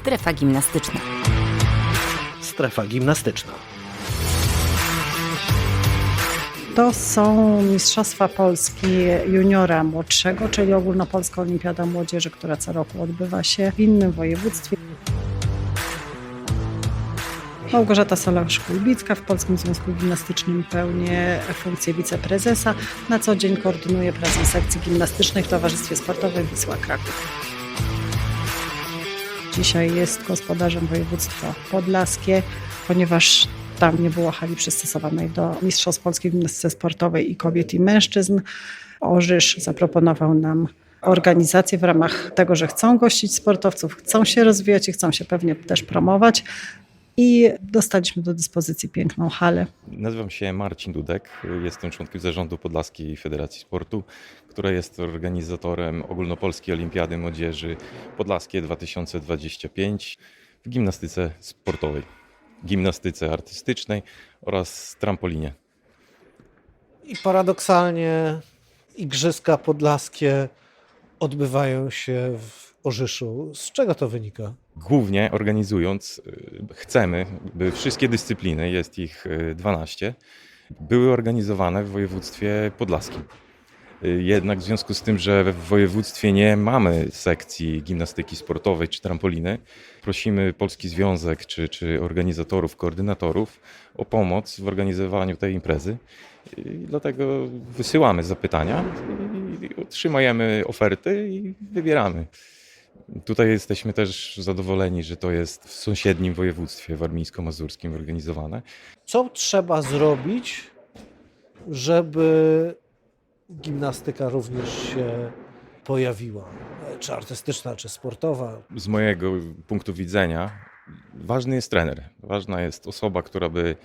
Strefa gimnastyczna. Strefa gimnastyczna. To są Mistrzostwa Polski juniora młodszego, czyli Ogólnopolska Olimpiada Młodzieży, która co roku odbywa się w innym województwie. Małgorzata Solarz-Kulbicka w Polskim Związku Gimnastycznym pełnię funkcję wiceprezesa. Na co dzień koordynuję pracę sekcji gimnastycznej w Towarzystwie Sportowym Wisła Kraków. Dzisiaj jest gospodarzem województwa podlaskie, ponieważ tam nie było hali przystosowanej do Mistrzostw Polskiej Gimnastyce Sportowej i kobiet i mężczyzn. Orzysz zaproponował nam organizację w ramach tego, że chcą gościć sportowców, chcą się rozwijać i chcą się pewnie też promować. I dostaliśmy do dyspozycji piękną halę. Nazywam się Marcin Dudek, jestem członkiem zarządu Podlaskiej Federacji Sportu, która jest organizatorem Ogólnopolskiej Olimpiady Młodzieży Podlaskie 2025 w gimnastyce sportowej, gimnastyce artystycznej oraz trampolinie. I paradoksalnie Igrzyska Podlaskie odbywają się w Orzyszu. Z czego to wynika? Głównie organizując, y, chcemy, by wszystkie dyscypliny, jest ich y, 12, były organizowane w województwie podlaskim. Y, Jednak w związku z tym, że w województwie nie mamy sekcji gimnastyki sportowej czy trampoliny, prosimy Polski Związek czy, czy organizatorów, koordynatorów o pomoc w organizowaniu tej imprezy. I dlatego wysyłamy zapytania i otrzymujemy oferty i wybieramy. Tutaj jesteśmy też zadowoleni, że to jest w sąsiednim województwie warmińsko-mazurskim organizowane. Co trzeba zrobić, żeby gimnastyka również się pojawiła? Czy artystyczna, czy sportowa? Z mojego punktu widzenia ważny jest trener. Ważna jest osoba, która by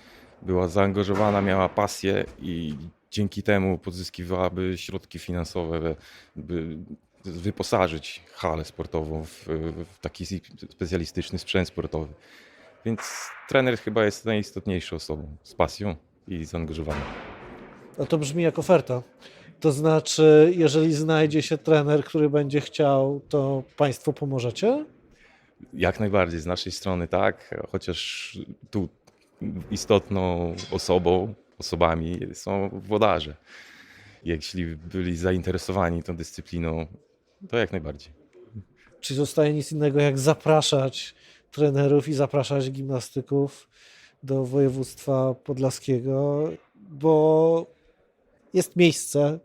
była zaangażowana, miała pasję i dzięki temu pozyskiwałaby środki finansowe, by wyposażyć halę sportową w, w taki specjalistyczny sprzęt sportowy. Więc trener chyba jest najistotniejszą osobą z pasją i zaangażowaniem. No to brzmi jak oferta. To znaczy, jeżeli znajdzie się trener, który będzie chciał, to Państwo pomożecie? Jak najbardziej z naszej strony tak, chociaż tu istotną osobą, osobami są włodarze. Jeśli byli zainteresowani tą dyscypliną, to jak najbardziej. Czy zostaje nic innego, jak zapraszać trenerów i zapraszać gimnastyków do województwa podlaskiego, bo jest miejsce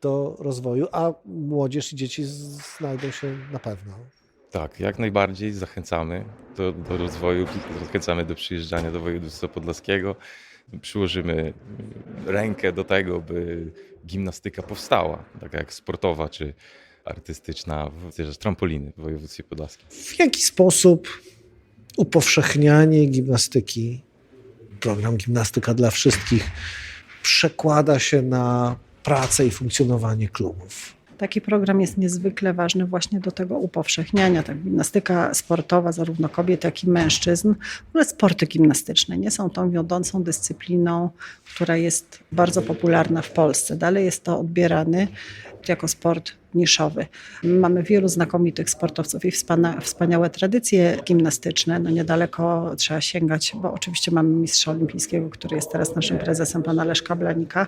do rozwoju, a młodzież i dzieci znajdą się na pewno. Tak, jak najbardziej zachęcamy do, do rozwoju, zachęcamy do przyjeżdżania do województwa podlaskiego. Przyłożymy rękę do tego, by gimnastyka powstała, taka jak sportowa czy artystyczna, w trampoliny w województwie podlaskim. W jaki sposób upowszechnianie gimnastyki, program Gimnastyka dla Wszystkich, przekłada się na pracę i funkcjonowanie klubów? Taki program jest niezwykle ważny właśnie do tego upowszechniania. Tak, gimnastyka sportowa, zarówno kobiet, jak i mężczyzn, ale sporty gimnastyczne nie są tą wiodącą dyscypliną, która jest bardzo popularna w Polsce. Dalej jest to odbierany jako sport niszowy. Mamy wielu znakomitych sportowców i wspana- wspaniałe tradycje gimnastyczne. No niedaleko trzeba sięgać, bo oczywiście mamy mistrza olimpijskiego, który jest teraz naszym prezesem, pana Leszka Blanika.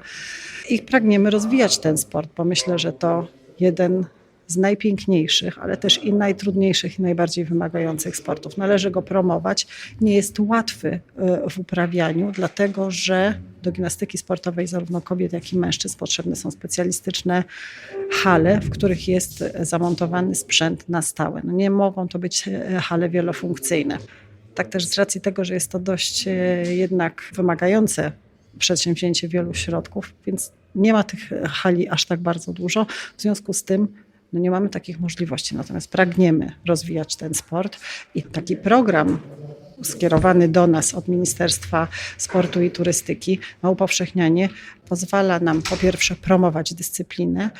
I pragniemy rozwijać ten sport, bo myślę, że to jeden z najpiękniejszych, ale też i najtrudniejszych i najbardziej wymagających sportów. Należy go promować. Nie jest łatwy y, w uprawianiu, dlatego że do gimnastyki sportowej zarówno kobiet, jak i mężczyzn potrzebne są specjalistyczne hale, w których jest zamontowany sprzęt na stałe. No nie mogą to być e, hale wielofunkcyjne. Tak też z racji tego, że jest to dość e, jednak wymagające przedsięwzięcie wielu środków, więc nie ma tych hali aż tak bardzo dużo. W związku z tym no nie mamy takich możliwości, natomiast pragniemy rozwijać ten sport i taki program skierowany do nas od Ministerstwa Sportu i Turystyki na upowszechnianie pozwala nam po pierwsze promować dyscyplinę,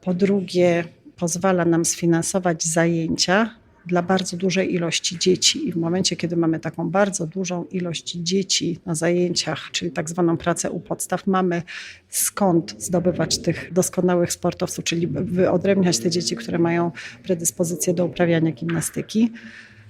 po drugie pozwala nam sfinansować zajęcia dla bardzo dużej ilości dzieci. I w momencie, kiedy mamy taką bardzo dużą ilość dzieci na zajęciach, czyli tak zwaną pracę u podstaw, mamy skąd zdobywać tych doskonałych sportowców, czyli wyodrębniać te dzieci, które mają predyspozycję do uprawiania gimnastyki.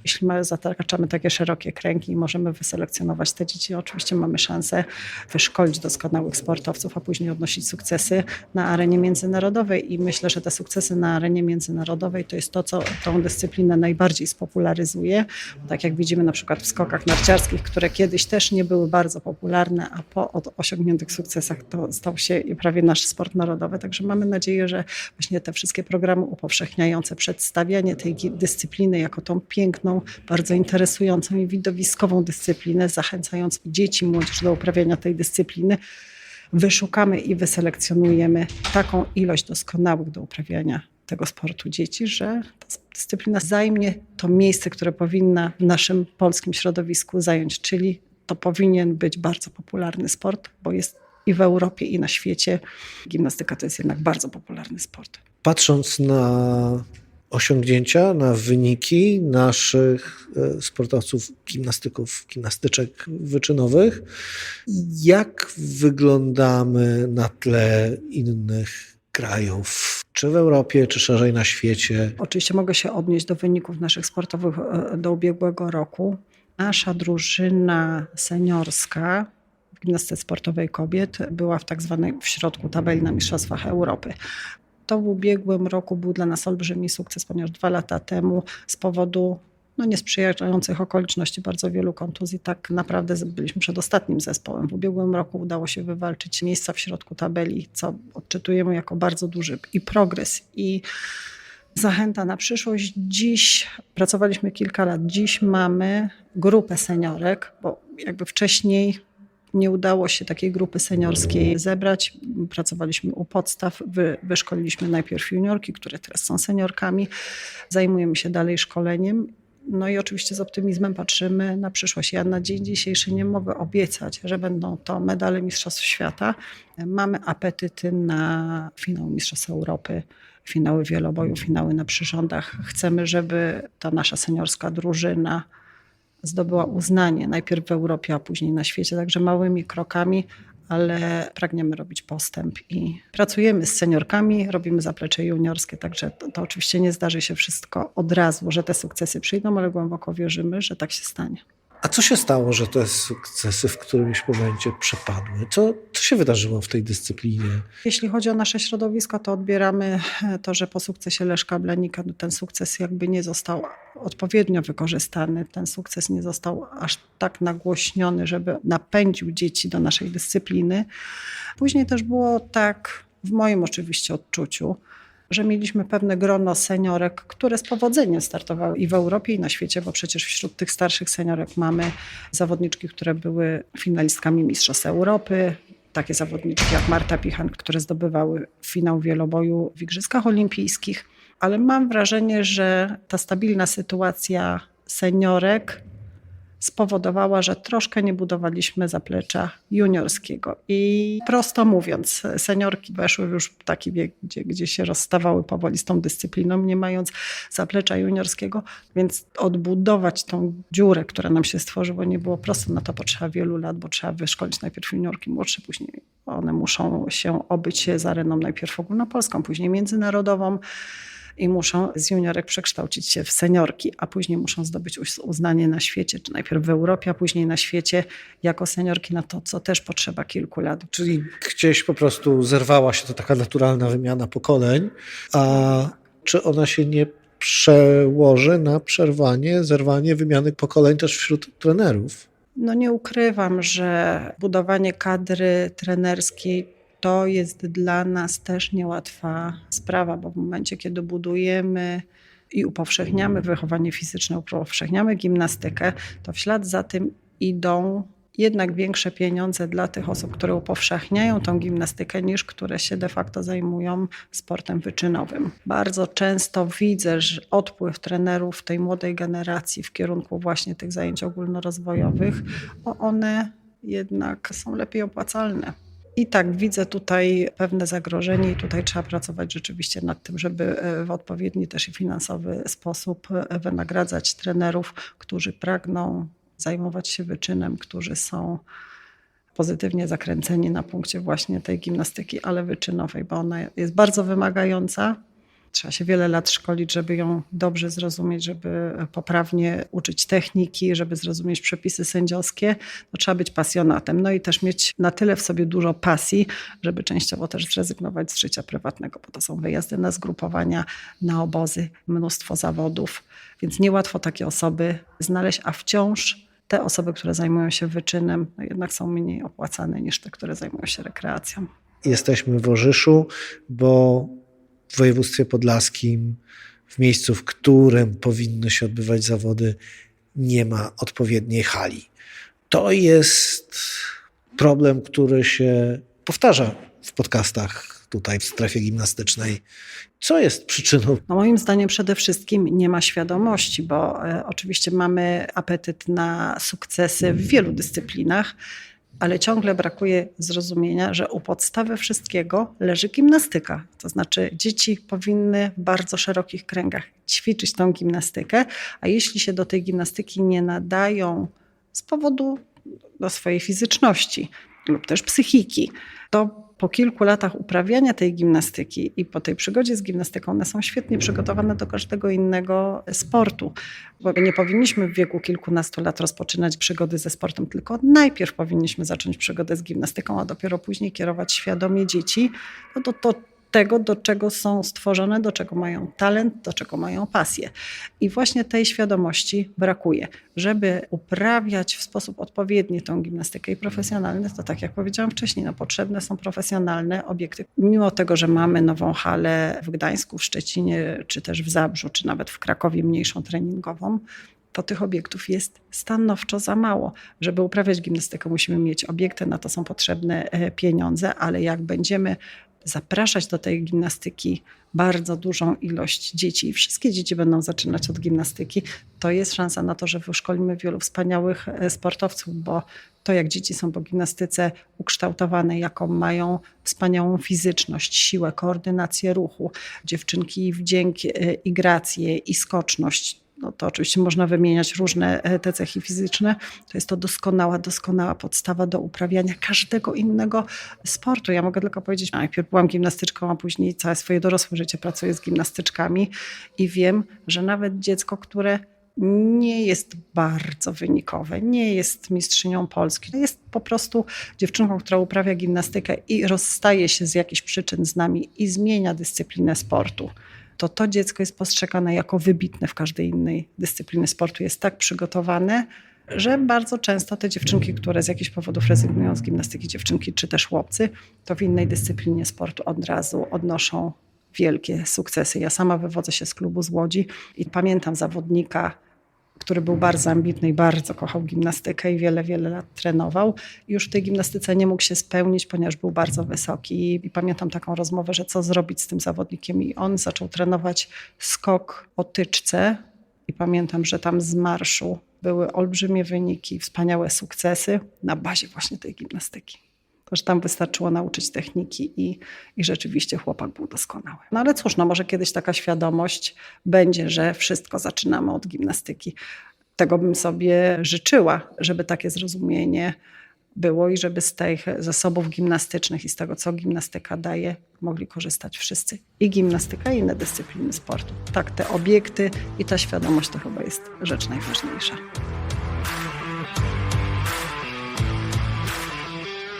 Jeśli zataczamy takie szerokie kręgi i możemy wyselekcjonować te dzieci, oczywiście mamy szansę wyszkolić doskonałych sportowców, a później odnosić sukcesy na arenie międzynarodowej. I myślę, że te sukcesy na arenie międzynarodowej to jest to, co tą dyscyplinę najbardziej spopularyzuje. Tak jak widzimy na przykład w skokach narciarskich, które kiedyś też nie były bardzo popularne, a po osiągniętych sukcesach to stał się prawie nasz sport narodowy. Także mamy nadzieję, że właśnie te wszystkie programy upowszechniające przedstawianie tej dyscypliny jako tą piękną, bardzo interesującą i widowiskową dyscyplinę, zachęcając dzieci, młodzież do uprawiania tej dyscypliny, wyszukamy i wyselekcjonujemy taką ilość doskonałych do uprawiania tego sportu dzieci, że ta dyscyplina zajmie to miejsce, które powinna w naszym polskim środowisku zająć, czyli to powinien być bardzo popularny sport, bo jest i w Europie, i na świecie. Gimnastyka to jest jednak bardzo popularny sport. Patrząc na osiągnięcia, na wyniki naszych e, sportowców, gimnastyków, gimnastyczek wyczynowych, jak wyglądamy na tle innych krajów, czy w Europie, czy szerzej na świecie? Oczywiście mogę się odnieść do wyników naszych sportowych e, do ubiegłego roku. Nasza drużyna seniorska w gimnastyce sportowej kobiet była w tak zwanej w środku tabeli na Mistrzostwach Europy. To w ubiegłym roku był dla nas olbrzymi sukces, ponieważ dwa lata temu z powodu no, niesprzyjających okoliczności, bardzo wielu kontuzji, tak naprawdę byliśmy przedostatnim zespołem. W ubiegłym roku udało się wywalczyć miejsca w środku tabeli, co odczytujemy jako bardzo duży i progres, i zachęta na przyszłość. Dziś pracowaliśmy kilka lat, dziś mamy grupę seniorek, bo jakby wcześniej nie udało się takiej grupy seniorskiej zebrać. Pracowaliśmy u podstaw, wy, wyszkoliliśmy najpierw juniorki, które teraz są seniorkami. Zajmujemy się dalej szkoleniem. No i oczywiście z optymizmem patrzymy na przyszłość. Ja na dzień dzisiejszy nie mogę obiecać, że będą to medale Mistrzostw Świata. Mamy apetyty na finał Mistrzostw Europy, finały wieloboju, finały na przyrządach. Chcemy, żeby ta nasza seniorska drużyna zdobyła uznanie najpierw w Europie, a później na świecie, także małymi krokami, ale pragniemy robić postęp i pracujemy z seniorkami, robimy zaplecze juniorskie, także to, to oczywiście nie zdarzy się wszystko od razu, że te sukcesy przyjdą, ale głęboko wierzymy, że tak się stanie. A co się stało, że te sukcesy w którymś momencie przepadły? Co, co się wydarzyło w tej dyscyplinie? Jeśli chodzi o nasze środowisko, to odbieramy to, że po sukcesie Leszka Blenika no ten sukces jakby nie został odpowiednio wykorzystany. Ten sukces nie został aż tak nagłośniony, żeby napędził dzieci do naszej dyscypliny. Później też było tak, w moim oczywiście odczuciu, że mieliśmy pewne grono seniorek, które z powodzeniem startowały i w Europie, i na świecie, bo przecież wśród tych starszych seniorek mamy zawodniczki, które były finalistkami Mistrzostw Europy, takie zawodniczki jak Marta Pichan, które zdobywały finał wieloboju w Igrzyskach Olimpijskich. Ale mam wrażenie, że ta stabilna sytuacja seniorek spowodowała, że troszkę nie budowaliśmy zaplecza juniorskiego. I prosto mówiąc, seniorki weszły już w taki wiek, gdzie, gdzie się rozstawały powoli z tą dyscypliną, nie mając zaplecza juniorskiego, więc odbudować tą dziurę, która nam się stworzyła, nie było prosto. Na to potrzeba wielu lat, bo trzeba wyszkolić najpierw juniorki młodsze, później one muszą się obyć z areną najpierw ogólnopolską, później międzynarodową i muszą z juniorek przekształcić się w seniorki, a później muszą zdobyć uznanie na świecie, czy najpierw w Europie, a później na świecie jako seniorki na to, co też potrzeba kilku lat. Czyli gdzieś po prostu zerwała się to taka naturalna wymiana pokoleń, a czy ona się nie przełoży na przerwanie, zerwanie wymiany pokoleń też wśród trenerów? No nie ukrywam, że budowanie kadry trenerskiej to jest dla nas też niełatwa sprawa, bo w momencie, kiedy budujemy i upowszechniamy wychowanie fizyczne, upowszechniamy gimnastykę, to w ślad za tym idą jednak większe pieniądze dla tych osób, które upowszechniają tą gimnastykę, niż które się de facto zajmują sportem wyczynowym. Bardzo często widzę, że odpływ trenerów tej młodej generacji w kierunku właśnie tych zajęć ogólnorozwojowych, bo one jednak są lepiej opłacalne. I tak widzę tutaj pewne zagrożenie i tutaj trzeba pracować rzeczywiście nad tym, żeby w odpowiedni też i finansowy sposób wynagradzać trenerów, którzy pragną zajmować się wyczynem, którzy są pozytywnie zakręceni na punkcie właśnie tej gimnastyki, ale wyczynowej, bo ona jest bardzo wymagająca. Trzeba się wiele lat szkolić, żeby ją dobrze zrozumieć, żeby poprawnie uczyć techniki, żeby zrozumieć przepisy sędziowskie. No, trzeba być pasjonatem. No i też mieć na tyle w sobie dużo pasji, żeby częściowo też zrezygnować z życia prywatnego, bo to są wyjazdy na zgrupowania, na obozy, mnóstwo zawodów. Więc niełatwo takie osoby znaleźć, a wciąż te osoby, które zajmują się wyczynem, no jednak są mniej opłacane niż te, które zajmują się rekreacją. Jesteśmy w Orzyszu, bo w województwie podlaskim, w miejscu, w którym powinny się odbywać zawody, nie ma odpowiedniej hali. To jest problem, który się powtarza w podcastach tutaj w strefie gimnastycznej. Co jest przyczyną No moim zdaniem przede wszystkim nie ma świadomości, bo e, oczywiście mamy apetyt na sukcesy w wielu dyscyplinach, ale ciągle brakuje zrozumienia, że u podstawy wszystkiego leży gimnastyka. To znaczy dzieci powinny w bardzo szerokich kręgach ćwiczyć tą gimnastykę, a jeśli się do tej gimnastyki nie nadają z powodu no, swojej fizyczności lub też psychiki, to po kilku latach uprawiania tej gimnastyki i po tej przygodzie z gimnastyką, one są świetnie przygotowane do każdego innego sportu. Bo nie powinniśmy w wieku kilkunastu lat rozpoczynać przygody ze sportem, tylko najpierw powinniśmy zacząć przygodę z gimnastyką, a dopiero później kierować świadomie dzieci no do, do tego, do czego są stworzone, do czego mają talent, do czego mają pasję. I właśnie tej świadomości brakuje. Żeby uprawiać w sposób odpowiedni tą gimnastykę i profesjonalny, to tak jak powiedziałam wcześniej, no potrzebne są profesjonalne obiekty. Mimo tego, że mamy nową halę w Gdańsku, w Szczecinie, czy też w Zabrzu, czy nawet w Krakowie mniejszą treningową, to tych obiektów jest stanowczo za mało. Żeby uprawiać gimnastykę, musimy mieć obiekty, na to są potrzebne e, pieniądze, ale jak będziemy zapraszać do tej gimnastyki bardzo dużą ilość dzieci i wszystkie dzieci będą zaczynać od gimnastyki, to jest szansa na to, że wyszkolimy wielu wspaniałych e, sportowców, bo to jak dzieci są po gimnastyce ukształtowane, jaką mają wspaniałą fizyczność, siłę, koordynację ruchu, dziewczynki wdzięk e, i grację i skoczność, no to oczywiście można wymieniać różne e, te cechy fizyczne, to jest to doskonała, doskonała podstawa do uprawiania każdego innego sportu. Ja mogę tylko powiedzieć, najpierw byłam gimnastyczką, a później całe swoje dorosłe życie pracuję z gimnastyczkami i wiem, że nawet dziecko, które nie jest bardzo wynikowe, nie jest mistrzynią Polski, jest po prostu dziewczynką, która uprawia gimnastykę i rozstaje się z jakichś przyczyn z nami i zmienia dyscyplinę sportu to to dziecko jest postrzegane jako wybitne w każdej innej dyscyplinie sportu. Jest tak przygotowane, że bardzo często te dziewczynki, które z jakichś powodów rezygnują z gimnastyki, dziewczynki czy też chłopcy, to w innej dyscyplinie sportu od razu odnoszą wielkie sukcesy. Ja sama wywodzę się z klubu z Łodzi i pamiętam zawodnika, który był bardzo ambitny i bardzo kochał gimnastykę i wiele, wiele lat trenował. Już w tej gimnastyce nie mógł się spełnić, ponieważ był bardzo wysoki. I pamiętam taką rozmowę, że co zrobić z tym zawodnikiem. I on zaczął trenować skok o tyczce. I pamiętam, że tam z marszu były olbrzymie wyniki, wspaniałe sukcesy na bazie właśnie tej gimnastyki. To, że tam wystarczyło nauczyć techniki i, i rzeczywiście chłopak był doskonały. No ale cóż, no może kiedyś taka świadomość będzie, że wszystko zaczynamy od gimnastyki. Tego bym sobie życzyła, żeby takie zrozumienie było i żeby z tych zasobów gimnastycznych i z tego, co gimnastyka daje, mogli korzystać wszyscy. I gimnastyka, i inne dyscypliny sportu. Tak, te obiekty i ta świadomość to chyba jest rzecz najważniejsza.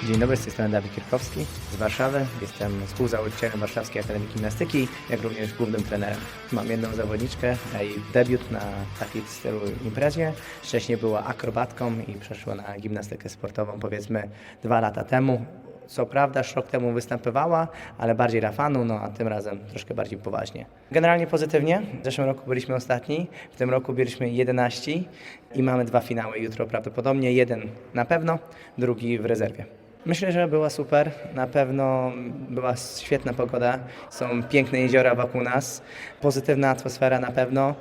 Dzień dobry, z tej strony Dawid Kierkowski z Warszawy. Jestem współzałożycielem Warszawskiej Akademii Gimnastyki, jak również głównym trenerem. Mam jedną zawodniczkę, jej debiut na takiej stylu imprezie. Wcześniej była akrobatką i przeszła na gimnastykę sportową powiedzmy dwa lata temu. Co prawda rok temu występowała, ale bardziej rafanu, no a tym razem troszkę bardziej poważnie. Generalnie pozytywnie. W zeszłym roku byliśmy ostatni, w tym roku byliśmy 11 i mamy dwa finały jutro prawdopodobnie. Jeden na pewno, drugi w rezerwie. Myślę, że była super. Na pewno była świetna pogoda. Są piękne jeziora wokół nas. Pozytywna atmosfera na pewno.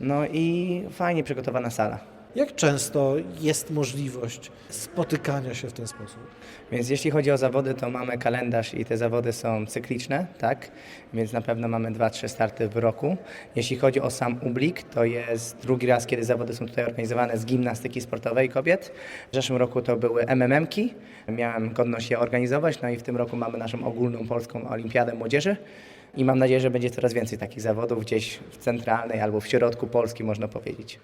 No i fajnie przygotowana sala. Jak często jest możliwość spotykania się w ten sposób? Więc jeśli chodzi o zawody, to mamy kalendarz i te zawody są cykliczne, tak? Więc na pewno mamy 2-3 starty w roku. Jeśli chodzi o sam ublik, to jest drugi raz, kiedy zawody są tutaj organizowane z gimnastyki sportowej kobiet. W zeszłym roku to były MMM-ki. Miałem godność je organizować, no i w tym roku mamy naszą ogólną polską olimpiadę młodzieży. i mam nadzieję, że będzie coraz więcej takich zawodów gdzieś w centralnej albo w środku Polski, można powiedzieć.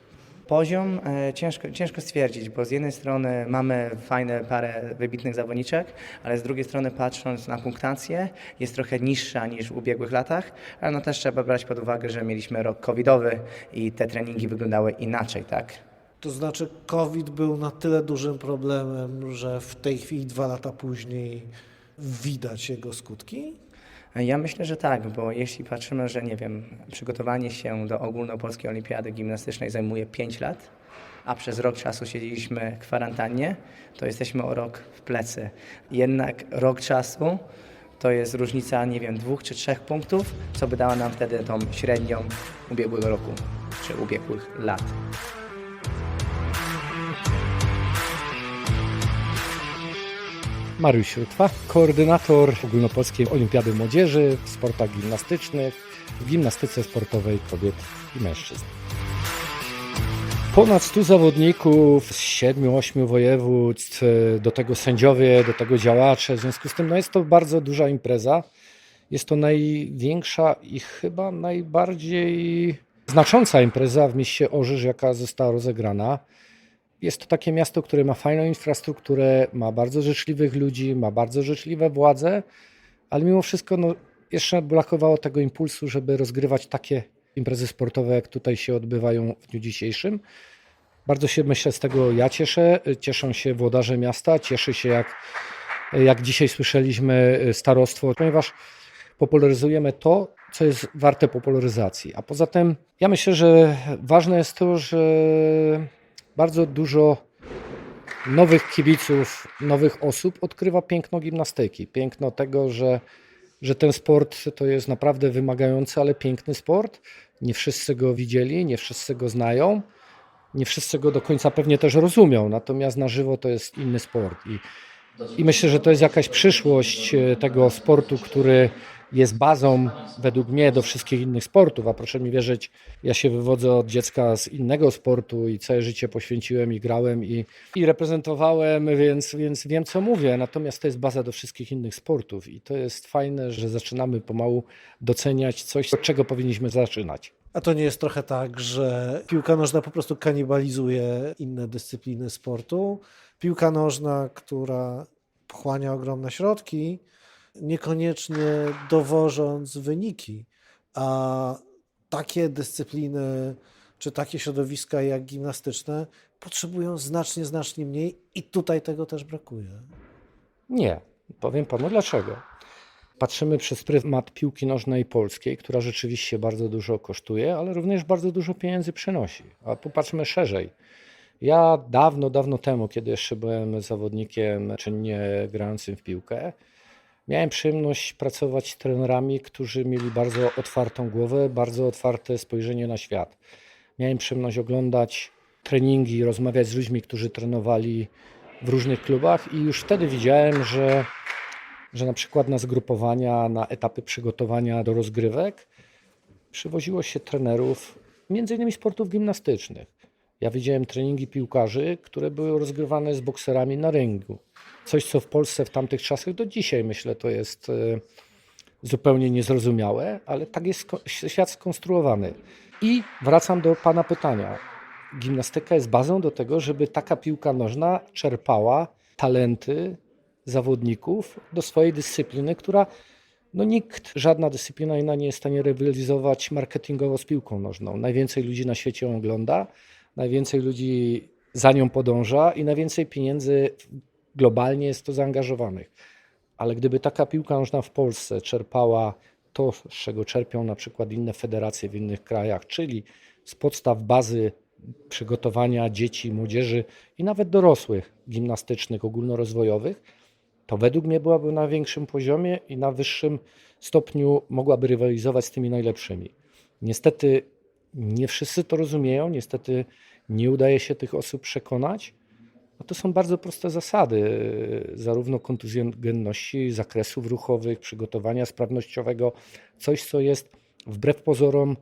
Poziom e, ciężko, ciężko stwierdzić, bo z jednej strony mamy fajne parę wybitnych zawodniczek, ale z drugiej strony patrząc na punktację jest trochę niższa niż w ubiegłych latach, ale no też trzeba brać pod uwagę, że mieliśmy rok covidowy i te treningi wyglądały inaczej, tak? To znaczy, COVID był na tyle dużym problemem, że w tej chwili, dwa lata później, widać jego skutki? Ja myślę, że tak, bo jeśli patrzymy, że nie wiem, przygotowanie się do ogólnopolskiej olimpiady gimnastycznej zajmuje 5 lat, a przez rok czasu siedzieliśmy w kwarantannie, to jesteśmy o rok w plecy. Jednak rok czasu to jest różnica, nie wiem, dwóch czy trzech punktów, co by dała nam wtedy tą średnią ubiegłego roku, czy ubiegłych lat. Mariusz Śródwa, koordynator Ogólnopolskiej Olimpiady Młodzieży w sportach gimnastycznych, w gimnastyce sportowej kobiet i mężczyzn. Ponad 100 zawodników z 7-8 województw, do tego sędziowie, do tego działacze. W związku z tym no jest to bardzo duża impreza. Jest to największa i chyba najbardziej znacząca impreza w mieście Orzysz, jaka została rozegrana. Jest to takie miasto, które ma fajną infrastrukturę, ma bardzo życzliwych ludzi, ma bardzo życzliwe władze, ale mimo wszystko no, jeszcze brakowało tego impulsu, żeby rozgrywać takie imprezy sportowe, jak tutaj się odbywają w dniu dzisiejszym. Bardzo się myślę z tego ja cieszę, cieszą się włodarze miasta, cieszy się jak, jak dzisiaj słyszeliśmy starostwo, ponieważ popularyzujemy to, co jest warte popularyzacji. A poza tym ja myślę, że ważne jest to, że bardzo dużo nowych kibiców, nowych osób odkrywa piękno gimnastyki. Piękno tego, że, że ten sport to jest naprawdę wymagający, ale piękny sport. Nie wszyscy go widzieli, nie wszyscy go znają, nie wszyscy go do końca pewnie też rozumią. Natomiast na żywo to jest inny sport. I, i myślę, że to jest jakaś przyszłość e, tego sportu, który jest bazą według mnie do wszystkich innych sportów, a proszę mi wierzyć, ja się wywodzę od dziecka z innego sportu i całe życie poświęciłem i grałem i, i reprezentowałem, więc, więc wiem co mówię, natomiast to jest baza do wszystkich innych sportów i to jest fajne, że zaczynamy pomału doceniać coś, od czego powinniśmy zaczynać. A to nie jest trochę tak, że piłka nożna po prostu kanibalizuje inne dyscypliny sportu? Piłka nożna, która pochłania ogromne środki, niekoniecznie dowożąc wyniki, a takie dyscypliny czy takie środowiska jak gimnastyczne potrzebują znacznie, znacznie mniej i tutaj tego też brakuje. Nie, powiem panu dlaczego. Patrzymy przez pryzmat piłki nożnej polskiej, która rzeczywiście bardzo dużo kosztuje, ale również bardzo dużo pieniędzy przynosi. A popatrzmy szerzej. Ja dawno, dawno temu, kiedy jeszcze byłem zawodnikiem czynnie grającym w piłkę, miałem przyjemność pracować z trenerami, którzy mieli bardzo otwartą głowę, bardzo otwarte spojrzenie na świat. Miałem przyjemność oglądać treningi, rozmawiać z ludźmi, którzy trenowali w różnych klubach i już wtedy widziałem, że, że na przykład na zgrupowania, na etapy przygotowania do rozgrywek przywoziło się trenerów między innymi sportów gimnastycznych. Ja widziałem treningi piłkarzy, które były rozgrywane z bokserami na ringu. Coś, co w Polsce w tamtych czasach do dzisiaj myślę, to jest e, zupełnie niezrozumiałe, ale tak jest świat skonstruowany. I wracam do Pana pytania. Gimnastyka jest bazą do tego, żeby taka piłka nożna czerpała talenty zawodników do swojej dyscypliny, która no nikt, żadna dyscyplina inna nie jest w stanie rywalizować marketingowo z piłką nożną. Najwięcej ludzi na świecie ją ogląda, najwięcej ludzi za nią podąża i najwięcej pieniędzy globalnie jest to zaangażowanych. Ale gdyby taka piłka nożna w Polsce czerpała to, z czego czerpią na przykład inne federacje w innych krajach, czyli z podstaw bazy przygotowania dzieci, młodzieży i nawet dorosłych gimnastycznych, ogólnorozwojowych, to według mnie byłaby na większym poziomie i na wyższym stopniu mogłaby rywalizować z tymi najlepszymi. Niestety nie wszyscy to rozumieją, niestety nie udaje się tych osób przekonać. No to są bardzo proste zasady, y, zarówno kontuzjogenności, zakresów ruchowych, przygotowania sprawnościowego, coś co jest wbrew pozorom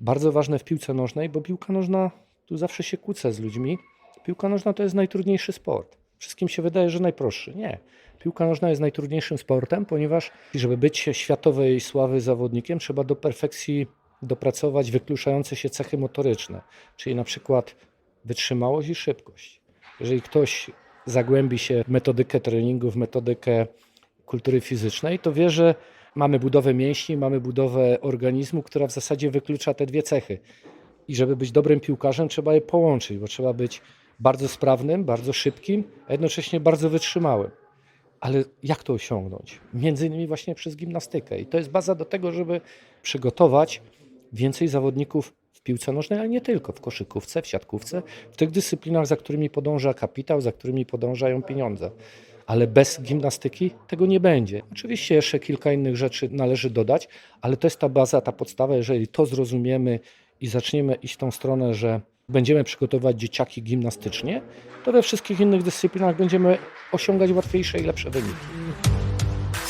bardzo ważne w piłce nożnej, bo piłka nożna, tu zawsze się kłócę z ludźmi, piłka nożna to jest najtrudniejszy sport. Wszystkim się wydaje, że najprostszy. Nie. Piłka nożna jest najtrudniejszym sportem, ponieważ żeby być światowej sławy zawodnikiem, trzeba do perfekcji dopracować wykluczające się cechy motoryczne, czyli na przykład wytrzymałość i szybkość. Jeżeli ktoś zagłębi się w metodykę treningu, w metodykę kultury fizycznej, to wie, że mamy budowę mięśni, mamy budowę organizmu, która w zasadzie wyklucza te dwie cechy. I żeby być dobrym piłkarzem, trzeba je połączyć, bo trzeba być bardzo sprawnym, bardzo szybkim, a jednocześnie bardzo wytrzymałym. Ale jak to osiągnąć? Między innymi właśnie przez gimnastykę. I to jest baza do tego, żeby przygotować więcej zawodników w piłce nożnej, ale nie tylko, w koszykówce, w siatkówce, w tych dyscyplinach, za którymi podąża kapitał, za którymi podążają pieniądze. Ale bez gimnastyki tego nie będzie. Oczywiście jeszcze kilka innych rzeczy należy dodać, ale to jest ta baza, ta podstawa. Jeżeli to zrozumiemy i zaczniemy iść w tą stronę, że będziemy przygotować dzieciaki gimnastycznie, to we wszystkich innych dyscyplinach będziemy osiągać łatwiejsze i lepsze wyniki.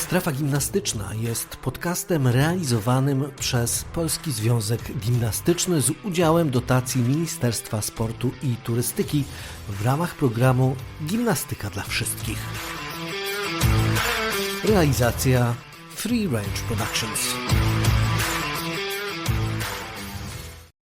Strefa Gimnastyczna jest podcastem realizowanym przez Polski Związek Gimnastyczny z udziałem dotacji Ministerstwa Sportu i Turystyki w ramach programu Gimnastyka dla Wszystkich. Realizacja Free Range Productions.